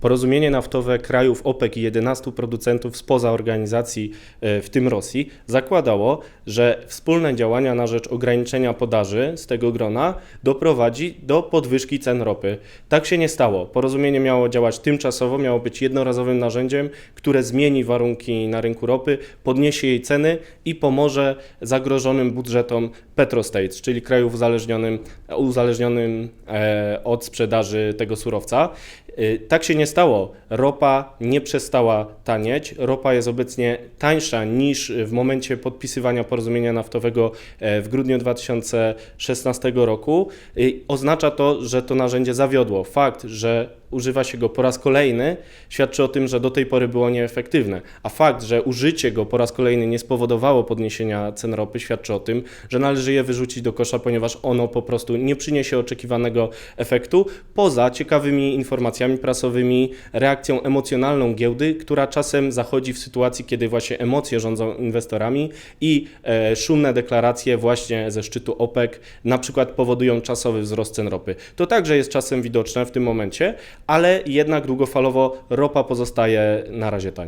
Porozumienie naftowe krajów OPEC i 11 producentów spoza organizacji, e, w tym Rosji, zakładało, że wspólne działania na rzecz ograniczenia podaży z tego grona doprowadzi do podwyżki cen ropy. Tak się nie stało. Porozumienie miało działać tymczasowo, miało być jednorazowym narzędziem, które zmieni warunki na rynku ropy, podniesie jej ceny i pomoże zagrożonym budżetom petrostates, czyli krajów uzależnionym, uzależnionym e, od sprzedaży tego surowca. Y, Tak się nie stało. Ropa nie przestała tanieć. Ropa jest obecnie tańsza niż w momencie podpisywania porozumienia naftowego e, w grudniu 2016 roku. Oznacza to, że to narzędzie zawiodło. Fakt, że używa się go po raz kolejny, świadczy o tym, że do tej pory było nieefektywne. A fakt, że użycie go po raz kolejny nie spowodowało podniesienia cen ropy, świadczy o tym, że należy je wyrzucić do kosza, ponieważ ono po prostu nie przyniesie oczekiwanego efektu, poza ciekawymi informacjami prasowymi, reakcją emocjonalną giełdy, która czasem zachodzi w sytuacji, kiedy właśnie emocje rządzą inwestorami i e, szumne deklaracje właśnie ze szczytu OPEC na przykład powodują czasowy wzrost cen ropy. To także jest czasem widoczne w tym momencie, ale jednak długofalowo ropa pozostaje na razie tania.